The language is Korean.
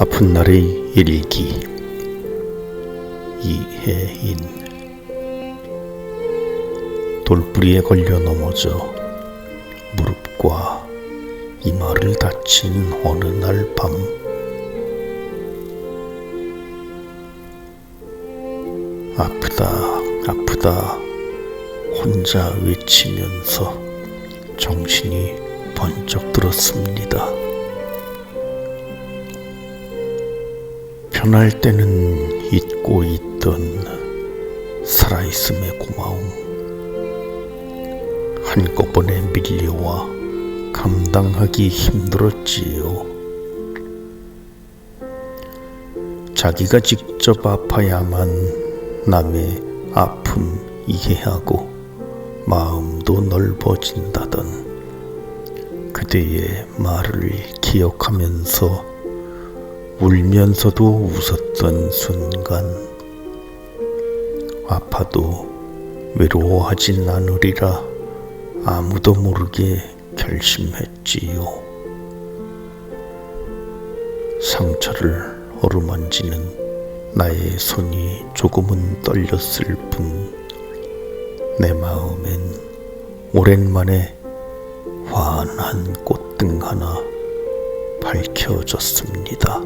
아픈 날의 일기. 이혜인. 돌부리에 걸려 넘어져 무릎과 이마를 다친 어느 날 밤. 아프다 아프다. 혼자 외치면서 정신이 번쩍 들었습니다. 편할 때는 잊고 있던 살아있음의 고마움 한꺼번에 밀려와 감당하기 힘들었지요. 자기가 직접 아파야만 남의 아픔 이해하고 마음도 넓어진다던 그대의 말을 기억하면서 울면서도 웃었던 순간 아파도 외로워하진 않으리라 아무도 모르게 결심했지요. 상처를 어루만지는 나의 손이 조금은 떨렸을 뿐 내 마음엔 오랜만에 환한 꽃등 하나 밝혀졌습니다.